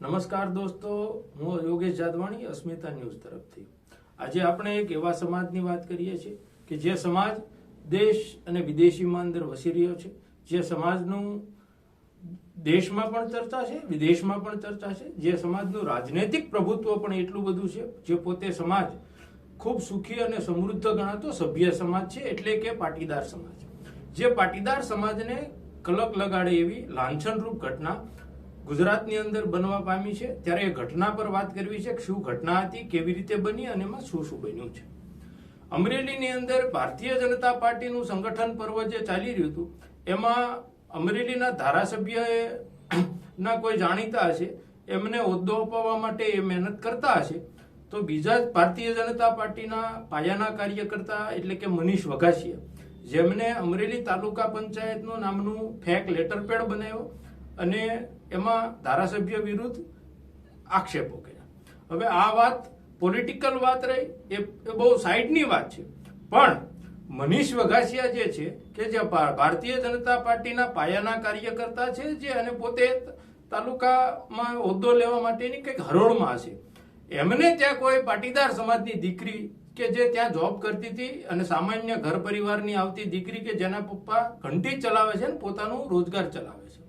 નમસ્કાર દોસ્તો, હું યોગેશ જાદવાણી, અસ્મિતા ન્યૂઝ તરફથી. આજે આપણે એક એવા સમાજની વાત કરીએ છીએ કે જે સમાજ દેશ અને વિદેશીમાં અંદર વસી રહ્યો છે. જે સમાજનું દેશમાં પણ ચર્ચા છે, વિદેશમાં પણ ચર્ચા છે. જે સમાજનું રાજનૈતિક પ્રભુત્વ પણ એટલું બધું છે જે પોતે સમાજ ખૂબ સુખી અને સમૃદ્ધ ગણાતો સભ્ય સમાજ છે, એટલે કે પાટીદાર સમાજ. જે પાટીદાર સમાજને કલક લગાડે એવી લાંછનરૂપ ઘટના ગુજરાતની અંદર બનવા પામી છે, ત્યારે એ ઘટના પર વાત કરવી છે કે શું ઘટના હતી, કેવી રીતે બની અને એમાં શું શું બન્યું છે. અમરેલીની અંદર ભારતીય જનતા પાર્ટીનું સંગઠન પર્વ જે ચાલી રહ્યું હતું, એમાં અમરેલીના ધારાસભ્યએ ના કોઈ જાણીતા હશે, એમને હોદ્દો અપાવવા માટે એ મહેનત કરતા હશે, તો બીજા ભારતીય જનતા પાર્ટીના પાયાના કાર્યકર્તા એટલે કે મનીષ વઘાસિયા, જેમને અમરેલી તાલુકા પંચાયતનું નામનું ફેક લેટર પેડ બનાવ્યો અને એમાં ધારાસભ્ય વિરુદ્ધ આક્ષેપો કર્યા. હવે આ વાત પોલિટિકલ વાત રહી, એ બહુ સાઈડની વાત છે. પણ મનીષ વઘાસિયા જે છે, કે જે ભારતીય જનતા પાર્ટીના પાયાના કાર્યકર્તા છે જે અને પોતે તાલુકામાં હોદ્દો લેવા માટેની કંઈક હરોળમાં હશે. એમને ત્યાં કોઈ પાટીદાર સમાજની દીકરી કે જે ત્યાં જોબ કરતી હતી અને સામાન્ય ઘર પરિવારની આવતી દીકરી કે જેના પપ્પા ઘંટી ચલાવે છે ને પોતાનું રોજગાર ચલાવે છે.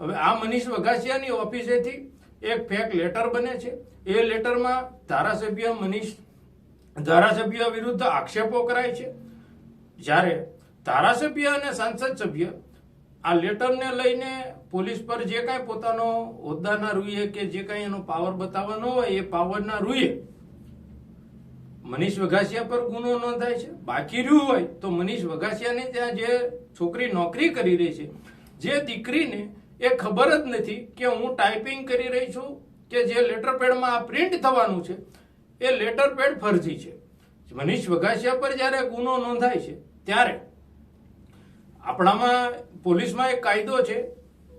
હવે આ મનીષ વઘાસિયાની ઓફિસેથી એક ફેક લેટર બને છે. એ લેટરમાં ધારાસભ્ય મનીષ, ધારાસભ્ય વિરુદ્ધ આક્ષેપો કરાય છે. જ્યારે ધારાસભ્ય અને સાંસદ સભ્ય આ લેટરને લઈને પોલીસ પર જે કાંઈ પોતાનો હોદ્દાના રૂએ કે જે કાંઈ એનો પાવર બતાવવાનો હોય, એ પાવરના રૂએ મનીષ વઘાસિયા પર ગુનો નોંધાય છે. બાકી રહ્યું હોય તો મનીષ વઘાસિયાને ત્યાં જે છોકરી નોકરી કરી રહી છે, જે દીકરીને એ ખબર જ નથી કે હું ટાઈપિંગ કરી રહી છું કે જે લેટર પેડમાં આ પ્રિન્ટ થવાનું છે, એ લેટર પેડ ફરજી છે. મનીષ વઘાસિયા પર જ્યારે ગુનો નોંધાય છે, ત્યારે આપણામાં પોલીસમાં એક કાયદો છે,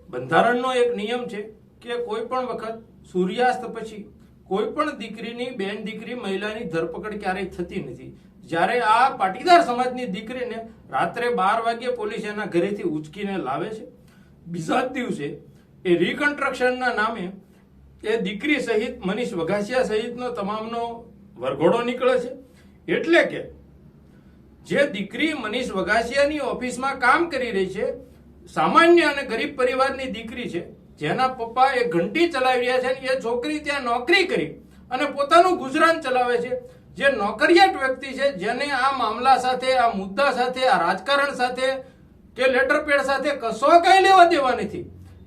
બંધારણનો એક નિયમ છે કે કોઈ પણ વખત સૂર્યાસ્ત પછી કોઈ પણ દીકરીની બેન દીકરી મહિલાની ધરપકડ ક્યારેય થતી નથી. જ્યારે આ પાટીદાર સમાજની દીકરીને રાત્રે બાર વાગ્યે પોલીસ એના ઘરેથી ઉચકીને લાવે છે બીજા જ દિવસે એ રિકન્સ્ટ્રક્શનના નામે એ દીકરી સહિત મનીષ વઘાસિયા સહિતનો તમામનો વરઘોડો નીકળે છે. એટલે કે જે દીકરી મનીષ વઘાસિયાની ઓફિસમાં કામ કરી રહી છે, સામાન્ય અને ગરીબ પરિવારની દીકરી છે, જેના પપ્પા એ ઘંટી ચલાવી રહ્યા છે અને એ છોકરી ત્યાં નોકરી કરી અને પોતાનું ગુજરાન ચલાવે છે. જે નોકરિયાત વ્યક્તિ છે, જેને આ મામલા સાથે, આ મુદ્દા સાથે, આ રાજકારણ સાથે કે લેટર પેડ સાથે કશો કઈ લેવા દેવા નથી.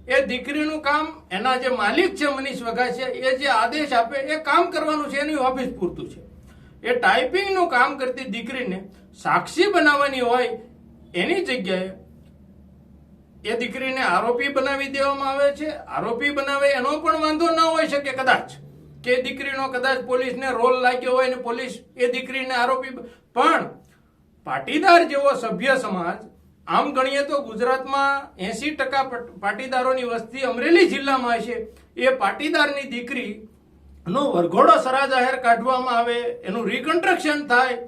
એ દીકરીનું કામ એના જે માલિક છે મનીષ વઘા છે એ જે આદેશ આપે, એ કામ કરવાનું છે, એની ઓફિસ પૂરતું છે. એ ટાઈપિંગનું કામ કરતી દીકરીને સાક્ષી બનાવવાની હોય એની જગ્યાએ એ દીકરીને આરોપી બનાવી દેવામાં આવે છે. આરોપી બનાવે એનો પણ વાંધો ન હોઈ શકે કદાચ. કે દીકરીનો કદાચ પોલીસને રોલ લાગ્યો હોય ને પોલીસ એ દીકરીને આરોપી પણ પાટીદાર જેવો સભ્ય સમાજ આમ ગણીએ તો ગુજરાતમાં એસી ટકા પાટીદારોની વસ્તી અમરેલી જિલ્લામાં છે. એ પાટીદારની દીકરી નો વરઘોડો સરા જાહેર કાઢવામાં આવે, એનું રિકન્સ્ટ્રક્શન થાય,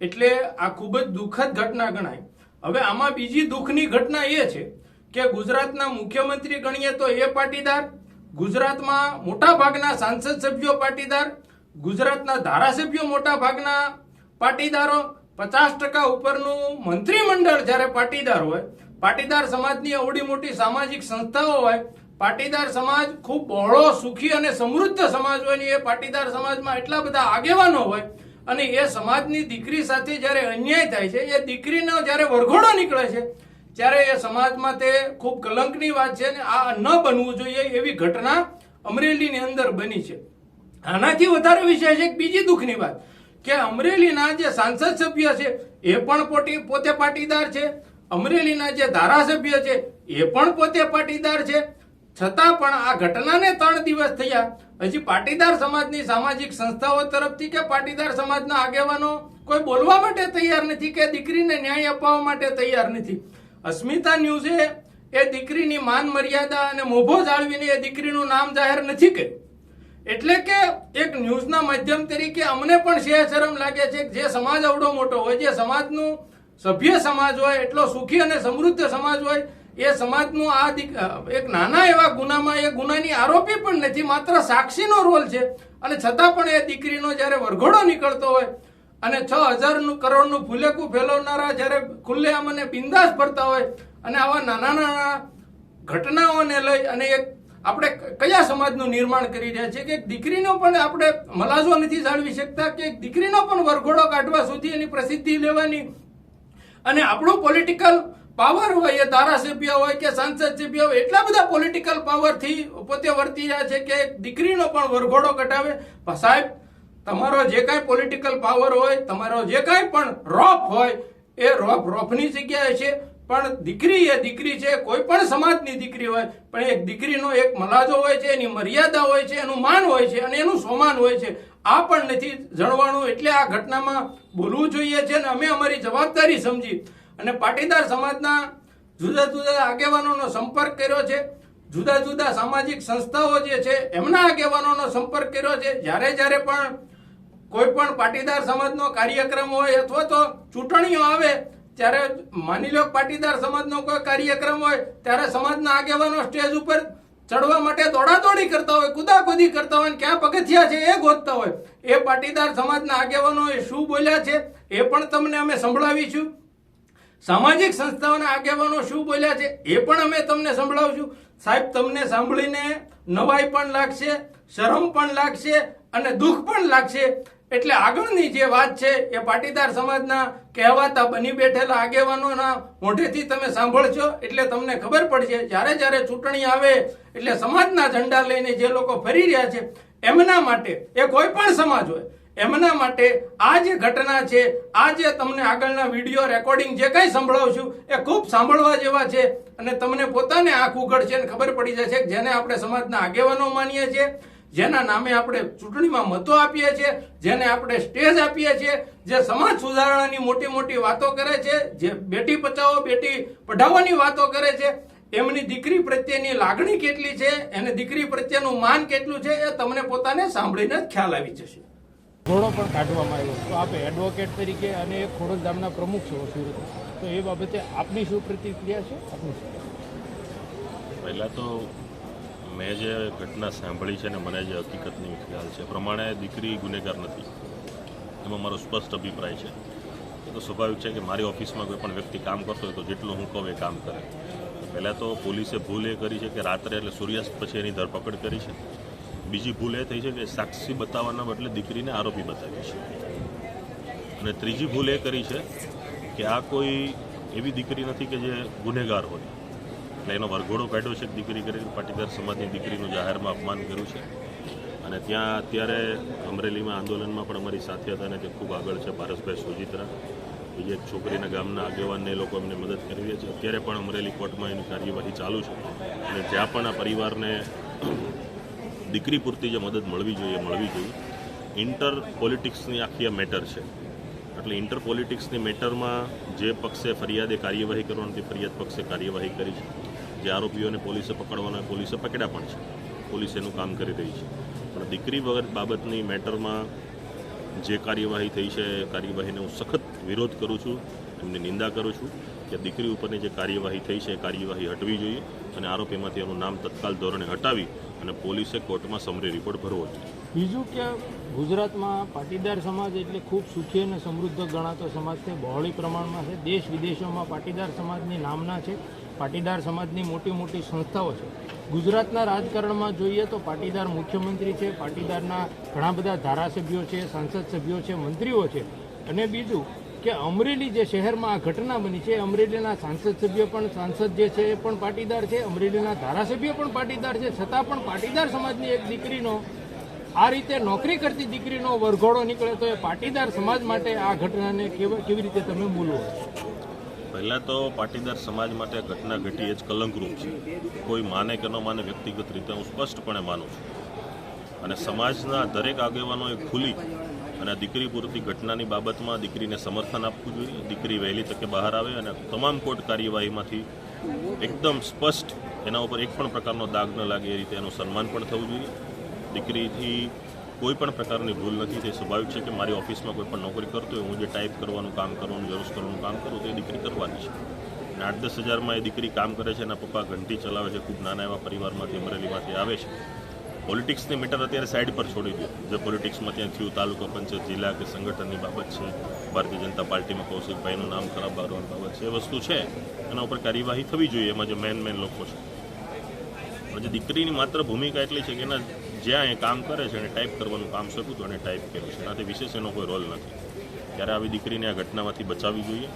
એટલે આ ખૂબ જ દુઃખદ ઘટના ગણાય. હવે આમાં બીજી દુઃખની ઘટના એ છે કે ગુજરાતના મુખ્યમંત્રી ગણીએ તો એ પાટીદાર, ગુજરાતમાં મોટા ભાગના સાંસદ સભ્યો પાટીદાર, ગુજરાતના ધારાસભ્યો મોટા ભાગના પાટીદારો પચાસ ટકા ઉપરનું મંત્રીમંડળ જ્યારે પાટીદાર હોય, પાટીદાર સમાજની અવડી મોટી સામાજિક સંસ્થાઓ હોય, પાટીદાર સમાજ ખૂબ બહોળો, સુખી અને સમૃદ્ધ સમાજ હોય ને એ પાટીદાર સમાજમાં એટલા બધા આગેવાનો હોય અને એ સમાજની દીકરી સાથે જ્યારે અન્યાય થાય છે, એ દીકરીનો જ્યારે વરઘોડો નીકળે છે, ત્યારે એ સમાજમાં તે ખૂબ કલંકની વાત છે ને આ ન બનવું જોઈએ એવી ઘટના અમરેલીની અંદર બની છે. આનાથી વધારે વિષય છે બીજી દુઃખની વાત. કે અમરેલીના જે સાંસદ સભ્ય છે, એ પણ પોતે પાટીદાર છે? અમરેલીના જે ધારાસભ્ય છે, એ પણ પોતે પાટીદાર છે? છતાં પણ આ ઘટનાને ત્રણ દિવસ થયા. હજી પાટીદાર સમાજની સામાજિક સંસ્થાઓ તરફથી કે પાટીદાર સમાજના આગેવાનો કોઈ બોલવા માટે તૈયાર નથી કે દીકરીને ન્યાય અપાવવા માટે તૈયાર નથી? અસ્મિતા ન્યૂઝે એ દીકરીની માન મર્યાદા અને મોભો જાળવીને એ દીકરીનું નામ જાહેર નથી કર્યું. એટલે કે એક ન્યૂઝના માધ્યમ તરીકે અમને પણ શેર શરમ લાગે છે જે સમાજ અવડો મોટો હોય, જે સમાજનું સભ્ય સમાજ હોય, એટલો સુખી અને સમૃદ્ધ સમાજ હોય, એ સમાજનું આ એક નાના એવા ગુનામાં, એ ગુનાની આરોપી પણ નથી, માત્ર સાક્ષીનો રોલ છે. અને છતાં પણ એ દીકરીનો જ્યારે વરઘોડો નીકળતો હોય અને છ હજારનું કરોડનું ફૂલેકું ફેલાવનારા જ્યારે ખુલ્લેઆમ અને બિંદાસ ફરતા હોય અને આવા નાના નાના ઘટનાઓને લઈ અને એક આપણે કયા સમાજનું નિર્માણ કરી રહ્યા છીએ કે એક દીકરીનો પણ આપણે મલાજો નથી જાળવી શકતા કે એક દીકરીનો પણ વરઘોડો કાઢવા સુધી એની પ્રસિદ્ધિ લેવાની? અને આપણું પોલિટિકલ પાવર હોય, એ ધારાસભ્ય હોય કે સાંસદ સભ્ય હોય, એટલા બધા પોલિટિકલ પાવરથી પોતે વર્તી રહ્યા છે કે દીકરીનો પણ વરઘોડો કટાવે સાહેબ, તમારો જે કાંઈ પોલિટિકલ પાવર હોય, તમારો જે કાંઈ પણ રોપ હોય, એ રોપ રોપની જગ્યાએ છે. પણ દીકરી એ દીકરી છે, કોઈ પણ સમાજની દીકરી હોય, પણ એક દીકરીનો એક મલાજો હોય છે, એની મર્યાદા હોય છે, એનું માન હોય છે, અને એનું સોમાન હોય છે. આ પણ નથી જણવાનું, એટલે આ ઘટનામાં બોલવું જોઈએ છે અને અમે અમારી જવાબદારી સમજી. અને પાટીદાર સમાજના જુદા જુદા આગેવાનોનો સંપર્ક કર્યો છે. જુદા જુદા સામાજિક સંસ્થાઓ જે છે, એમના આગેવાનોનો સંપર્ક કર્યો છે. જ્યારે જ્યારે પણ કોઈ પણ પાટીદાર સમાજનો કાર્યક્રમ હોય અથવા તો ચૂંટણીઓ આવે ત્યારે માની લો પાટીદાર સમાજનો કોઈ કાર્યક્રમ હોય, ત્યારે સમાજના આગેવાનો સ્ટેજ ઉપર ચડવા માટે દોડાદોડી કરતા હોય, કુદાકુદી કરતા હોય ક્યાં પગથિયા છે એ ગોતતા હોય. એ પાટીદાર સમાજના આગેવાનો એ શું બોલ્યા છે એ પણ તમને અમે સંભળાવીશું. સામાજિક સંસ્થાઓના આગેવાનો શું બોલ્યા છે એ પણ અમે તમને સંભળાવશું. સાહેબ, તમને સાંભળીને નવાઈ પણ લાગશે, શરમ પણ લાગશે અને દુઃખ પણ લાગશે. એટલે આગળની જે વાત છે એ પાટીદાર સમાજના કહેવાતા બની બેઠેલા આગેવાનોના મોઢેથી તમે સાંભળશો એટલે તમને ખબર પડશે, જ્યારે જ્યારે ચૂંટણી આવે, એટલે સમાજના ઝંડા લઈને જે લોકો ફરી રહ્યા છે, એમના માટે, એ કોઈ પણ સમાજ હોય, એમના માટે આ જે ઘટના છે, આ જે તમને આગળના વીડિયો રેકોર્ડિંગ જે કંઈ સંભળાવશું એ ખૂબ સાંભળવા જેવા છે, અને તમને પોતાને આંખ ઉઘડશે અને ખબર પડી જશે જેને આપણે સમાજના આગેવાનો માનીએ છીએ જેના નામે આપણે ચૂંટણીમાં મતો આપીએ છીએ જેને આપણે સ્ટેજ આપીએ છીએ જે સમાજ સુધારણાની મોટી મોટી વાતો કરે છે જે બેટી બચાવો બેટી પઢાવવાની વાતો કરે છે એમની દીકરી પ્રત્યેની લાગણી કેટલી છે એને દીકરી પ્રત્યેનું માન કેટલું છે એ તમને પોતાને સાંભળીને જ ખ્યાલ આવી જશે. ઘોડો પણ કાઢવામાં આવ્યો તો આપ એડવોકેટ તરીકે અને એક ખોડલ ગામના પ્રમુખ છો સુરત. તો એ બાબતે આપની શું પ્રતિક્રિયા છે? આપની પહેલાં તો મેં જે ઘટના સાંભળી છે ને મને જે હકીકતની ખ્યાલ છે, પ્રમાણે દીકરી ગુનેગાર નથી. એમાં મારો સ્પષ્ટ અભિપ્રાય છે. એ તો સ્વાભાવિક છે કે મારી ઓફિસમાં કોઈ પણ વ્યક્તિ કામ કરતો હોય તો જેટલું હું કહું એ કામ કરે. પહેલાં તો પોલીસે ભૂલ એ કરી છે કે રાત્રે એટલે સૂર્યાસ્ત પછી એની ધરપકડ કરી છે. બીજી ભૂલ એ થઈ છે કે સાક્ષી બતાવવાના બદલે દીકરીને આરોપી બતાવી છે. અને ત્રીજી ભૂલ એ કરી છે કે આ કોઈ એવી દીકરી નથી કે જે ગુનેગાર હોય. એટલે એનો વરઘોડો કાઢ્યો છે, દીકરી કરીને પાટીદાર સમાજની દીકરીનું જાહેરમાં અપમાન કર્યું છે. અને ત્યાં અત્યારે અમરેલીમાં આંદોલનમાં પણ અમારી સાથે હતા અને તે ખૂબ આગળ છે, પારસભાઈ સોજિત્રા. બીજી એક છોકરીના ગામના આગેવાનને લોકો અમને મદદ કરી રહ્યા છે. અત્યારે પણ અમરેલી કોર્ટમાં એની કાર્યવાહી ચાલુ છે. અને જ્યાં પણ આ પરિવારને દીકરી પૂરતી જે મદદ મળવી જોઈએ મળવી જોઈએ. ઇન્ટર પોલિટિક્સની આખી આ મેટર છે. એટલે ઇન્ટર પોલિટિક્સની મેટરમાં જે પક્ષે ફરિયાદે કાર્યવાહી કરવાની, તે ફરિયાદ પક્ષે કાર્યવાહી કરી છે. જે આરોપીઓને પોલીસે પકડવાના પોલીસે પકડ્યા પણ છે. પોલીસ એનું કામ કરી રહી છે. પણ દીકરી વગર બાબતની મેટરમાં જે કાર્યવાહી થઈ છે કાર્યવાહીને હું સખત વિરોધ કરું છું, એમની નિંદા કરું છું કે દીકરી ઉપરની જે કાર્યવાહી થઈ છે, એ કાર્યવાહી હટવી જોઈએ અને આરોપીમાંથી એનું નામ તત્કાલ ધોરણે હટાવી અને પોલીસે કોર્ટમાં સમરી રિપોર્ટ ભરવો જોઈએ. બીજું કે ગુજરાતમાં પાટીદાર સમાજ એટલે ખૂબ સુખી અને સમૃદ્ધ ગણાતો સમાજ છે. બહોળી પ્રમાણમાં છે. દેશ વિદેશોમાં પાટીદાર સમાજની નામના છે. પાટીદાર સમાજની મોટી મોટી સંસ્થાઓ છે. ગુજરાતના રાજકારણમાં જોઈએ તો પાટીદાર મુખ્યમંત્રી છે, પાટીદારના ઘણા બધા ધારાસભ્યો છે, સાંસદ સભ્યો છે, મંત્રીઓ છે. અને બીજું કે અમરેલી જે શહેરમાં આ ઘટના બની છે, અમરેલીના સાંસદ સભ્ય પણ સાંસદ જે છે એ પણ પાટીદાર છે, અમરેલીના ધારાસભ્ય પણ પાટીદાર છે, છતાં પણ પાટીદાર સમાજની એક દીકરીનો આ રીતે નોકરી કરતી દીકરીનો વરઘોડો નીકળે તો એ પાટીદાર સમાજ માટે આ ઘટનાને કેવી રીતે તમે મૂલવો પહેલાં તો પાટીદાર સમાજ માટે આ ઘટના ઘટી એ જ કલંકરૂપ છે. કોઈ માને કે ન માને વ્યક્તિગત રીતે હું સ્પષ્ટપણે માનું છું. અને સમાજના દરેક આગેવાનોએ ખુલી અને દીકરી પૂરતી ઘટનાની બાબતમાં દીકરીને સમર્થન આપવું જોઈએ. દીકરી વહેલી તકે બહાર આવે અને તમામ કોર્ટ કાર્યવાહીમાંથી એકદમ સ્પષ્ટ એના ઉપર એક પણ પ્રકારનો દાગ ન લાગે એ રીતે એનું સન્માન પણ થવું જોઈએ. દીકરીથી કોઈ પણ પ્રકારની ભૂલ નથી, તે સ્વાભાવિક છે કે મારી ઓફિસમાં કોઈ પણ નોકરી કરતો હોય, હું જે ટાઈપ કરવાનું કામ કરવાનું જરૂર કરવાનું કામ કરું, તો એ દીકરી કરવાની છે. અને આઠ દસ હજારમાં એ દીકરી કામ કરે છે, એના પપ્પા ઘંટી ચલાવે છે, ખૂબ નાના એવા પરિવારમાંથી, અમરેલીમાંથી આવે છે. પોલિટિક્સની મેટર અત્યારે સાઈડ પર છોડી દો. જે પોલિટિક્સમાં ત્યાં થયું, તાલુકા પંચાયત, જિલ્લા કે સંગઠનની બાબત છે, ભારતીય જનતા પાર્ટીમાં કૌશિકભાઈનું નામ ખરાબ કરવાની બાબત છે, એ વસ્તુ છે. એના ઉપર કાર્યવાહી થવી જોઈએ, એમાં જે મેન મેન લોકો છે. જે દીકરીની માત્ર ભૂમિકા એટલી છે કે એના જ્યાં એ કામ કરે છે એને ટાઈપ કરવાનું કામ શરૂ તો એને ટાઈપ કર્યું છે. એનાથી વિશેષ એનો કોઈ રોલ નથી. ત્યારે આવી દીકરીને આ ઘટનામાંથી બચાવવી જોઈએ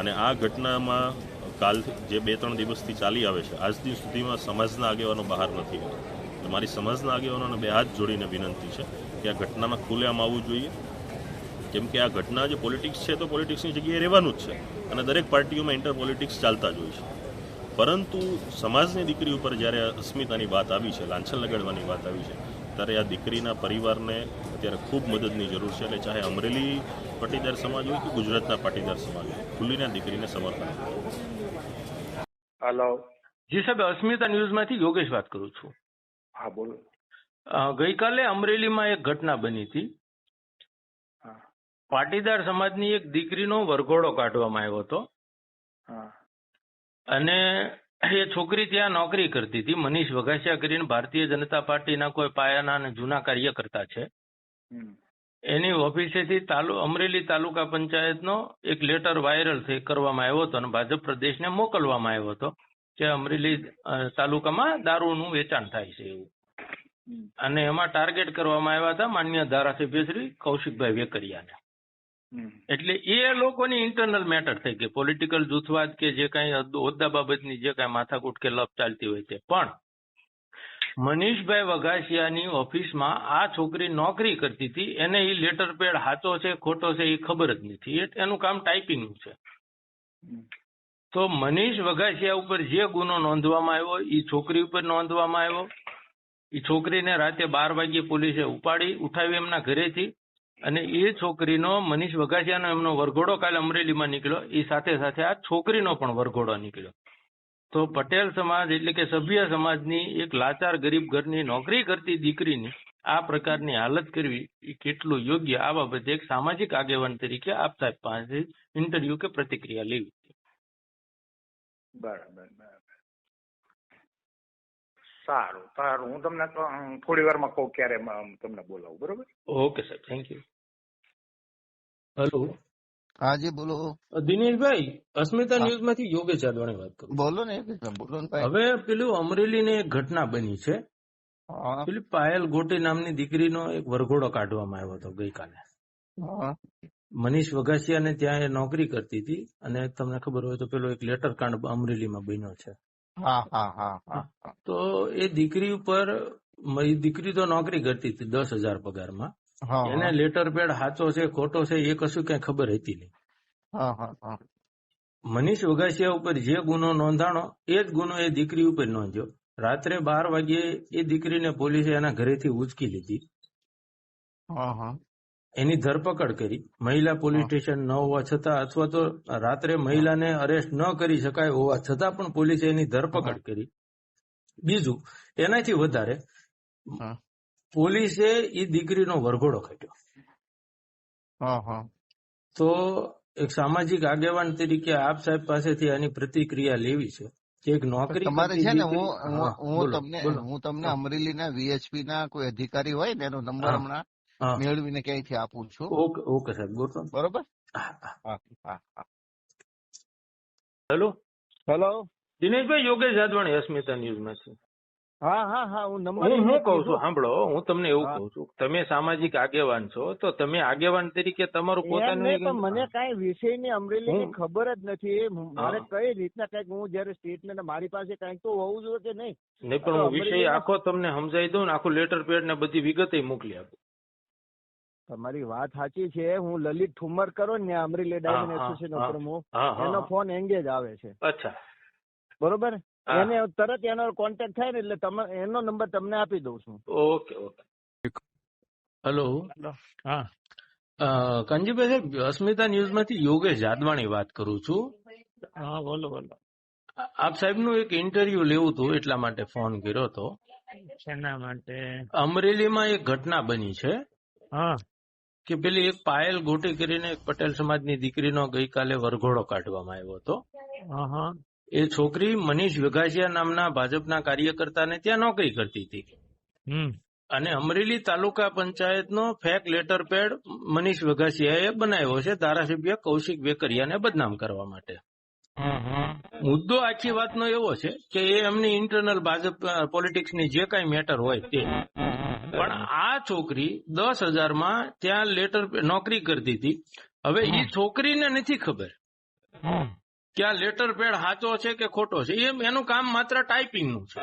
અને આ ઘટનામાં કાલ જે બે ત્રણ દિવસથી ચાલી આવે છે, આજ દિન સુધીમાં સમાજના આગેવાનો બહાર નથી આવ્યા. મારી સમાજના આગેવાનોને બે હાથ જોડીને વિનંતી છે કે આ ઘટનામાં ખુલ્લેઆમ આવવું જોઈએ. કેમ કે આ ઘટના જે પોલિટિક્સ છે તો પોલિટિક્સની જગ્યાએ રહેવાનું જ છે અને દરેક પાર્ટીઓમાં ઇન્ટર પોલિટિક્સ ચાલતા જ હોય છે. પરંતુ સમાજની દીકરી ઉપર જ્યારે અસ્મિતાની વાત આવી છે, લાંછન લગાડવાની વાત આવી છે ત્યારે આ દીકરીના પરિવારને અત્યારે ખૂબ મદદની જરૂર છે. એટલે ચાહે અમરેલી પાટીદાર સમાજ હોય કે ગુજરાતના પાટીદાર સમાજ હોય ખુલ્લીને દીકરીને સમર્પણ. હલો જી સાહેબ અસ્મિતા ન્યૂઝમાંથી યોગેશ વાત કરું છું. હા બોલો. ગઈકાલે અમરેલીમાં એક ઘટના બની હતી. હા. પાટીદાર સમાજની એક દીકરીનો વરઘોડો કાઢવામાં આવ્યો હતો. હા. અને એ છોકરી ત્યાં નોકરી કરતી હતી. મનીષ વઘાસિયા કરીને ભારતીય જનતા પાર્ટીના કોઈ પાયાના અને જૂના કાર્યકર્તા છે. એની ઓફિસેથી તાલુ અમરેલી તાલુકા પંચાયતનો એક લેટર વાયરલ થઈ કરવામાં આવ્યો હતો અને ભાજપ પ્રદેશને મોકલવામાં આવ્યો હતો કે અમરેલી તાલુકામાં દારૂનું વેચાણ થાય છે એવું. અને એમાં ટાર્ગેટ કરવામાં આવ્યા હતા માન્ય ધારાસભ્ય શ્રી કૌશિકભાઈ વેકરિયાને. એટલે એ લોકોની ઇન્ટરનલ મેટર થઈ ગઈ. પોલિટિકલ જૂથવાદ કે જે કાંઈ હોદ્દા બાબતની જે કાંઈ માથાકૂટ કે લપ ચાલતી હોય છે. પણ મનીષભાઈ વઘાસિયાની ઓફિસમાં આ છોકરી નોકરી કરતી હતી. એને એ લેટર પેડ સાચો છે ખોટો છે એ ખબર જ નથી. એનું કામ ટાઈપિંગનું છે. તો મનીષ વઘાસિયા ઉપર જે ગુનો નોંધવામાં આવ્યો એ છોકરી ઉપર નોંધવામાં આવ્યો. એ છોકરીને રાતે બાર વાગ્યે પોલીસે ઉપાડી ઉઠાવી એમના ઘરેથી. અને એ છોકરીનો મનીષ વઘાસિયાનો એમનો વરઘોડો કાલે અમરેલીમાં નીકળ્યો. એ સાથે સાથે આ છોકરીનો પણ વરઘોડો નીકળ્યો. તો પટેલ સમાજ એટલે કે સભ્ય સમાજની એક લાચાર ગરીબ ઘરની નોકરી કરતી દીકરીની આ પ્રકારની હાલત કરવી એ કેટલું યોગ્ય? આ બાબતે એક સામાજિક આગેવાન તરીકે આપ સાહેબ પાસે ઇન્ટરવ્યુ કે પ્રતિક્રિયા લેવી. બરાબર. સારું સારું. હું તમને થોડી વારમાં કહું ક્યારે તમને બોલાવું બરોબર? Okay sir thank you hello હા જી બોલો. દિનેશભાઈ અસ્મિતા ન્યૂઝમાંથી યોગેશ જાદવાણી વાત કરું બોલો ને એક બોલો ને હવે પેલું અમરેલીની એક ઘટના બની છે. પેલી પાયલ ગોટી નામની દીકરીનો એક વરઘોડો કાઢવામાં આવ્યો હતો ગઈકાલે. મનીષ વઘાસિયાને ત્યાં એ નોકરી કરતી હતી અને તમને ખબર હોય તો પેલો એક લેટર કાંડ અમરેલીમાં બન્યો છે. તો એ દીકરી ઉપર દીકરી તો નોકરી કરતી હતી દસ હજાર પગારમાં. એને લેટર પેડ સાચો છે ખોટો છે એ કશું કઈ ખબર હતી નહીં. મનીષ વઘાસિયા ઉપર જે ગુનો નોંધાણો એ જ ગુનો એ દીકરી ઉપર નોંધ્યો. રાત્રે બાર વાગ્યે એ દીકરીને પોલીસે એના ઘરેથી ઉચકી લીધી. એની ધરપકડ કરી. મહિલા પોલીસ સ્ટેશન ન હોવા છતાં અથવા તો રાત્રે મહિલાને અરેસ્ટ ન કરી શકાય હોવા છતાં પણ પોલીસે એની ધરપકડ કરી. બીજું એનાથી વધારે પોલીસે એ દીકરીનો વરઘોડો કાઢ્યો. હા હા. તો એક સામાજિક આગેવાન તરીકે આપ સાહેબ પાસેથી આની પ્રતિક્રિયા લેવી છે કે એક નોકરી તમારે છે ને હું હું તમને હું તમને અમરેલી અમરેલીના વીએચપી ના કોઈ અધિકારી હોય ને એનો નંબર હમણાં? મેળવીને ક્યાંયથી આપું છું? ઓકે ઓકે સાહેબ બોલો બરોબર? હેલો? હેલો? દિનેશભાઈ યોગેશ જાદવાણી અસ્મિતા ન્યૂઝમાંથી હા હા હા હું નંબર હું શું કહું છું? સાંભળો હું તમને એવું કહું છું. તમે સામાજિક આગેવાન છો તો તમે આગેવાન તરીકે તમારું પોતાનું મને કાંઈ વિષયની અમરેલીની ખબર જ નથી. મારે કઈ રીતના કંઈક હું જયારે સ્ટેટ ને મારી પાસે કંઈક તો હોવું જોઈએ કે નહીં? નહીં પણ હું વિષય આખો તમને સમજાવી દઉં ને આખું લેટર પેડ ને બધી વિગતે મોકલી આપું. તમારી વાત સાચી છે હું લલિત ઠુમર કરો ને અમરેલી ડાયમંડ એસોસિએશન. પ્રમુખ એનો ફોન એંગેજ આવે છે. અચ્છા. બરોબર? એને તરત એનો કોન્ટેક્ટ થાય ને એટલે તમે એનો નંબર તમને આપી દઉં છું. Okay okay. હેલો. હા. કંજીભાઈ સાહેબ અસ્મિતા ન્યૂઝમાંથી યોગેશ જાદવાણી વાત કરું છું. હા બોલો બોલો. આપ સાહેબનું એક ઇન્ટરવ્યુ લેવું હતું એટલા માટે ફોન કર્યો હતો. શેના માટે? અમરેલીમાં એક ઘટના બની છે. હા. કે પેલી એક પાયલ ગોટી કરીને એક પટેલ સમાજની દીકરીનો ગઈકાલે વરઘોડો કાઢવામાં આવ્યો હતો. એ છોકરી મનીષ વેઘાસિયા નામના ભાજપના કાર્યકર્તાને ત્યાં નોકરી કરતી હતી. અને અમરેલી તાલુકા પંચાયતનો ફેક લેટર પેડ મનીષ વેઘાસિયાએ બનાવ્યો છે ધારાસભ્ય કૌશિક વેકરિયાને બદનામ કરવા માટે. મુદ્દો આખી વાતનો એવો છે કે એ એમની ઇન્ટરનલ ભાજપ પોલિટિક્સની જે કાંઈ મેટર હોય તે. પણ આ છોકરી દસ હજારમાં ત્યાં લેટર નોકરી કરતી હતી. હવે એ છોકરીને નથી ખબર કે લેટર પેડ સાચો છે કે ખોટો છે. એમ, એનું કામ માત્ર ટાઈપિંગનું છે.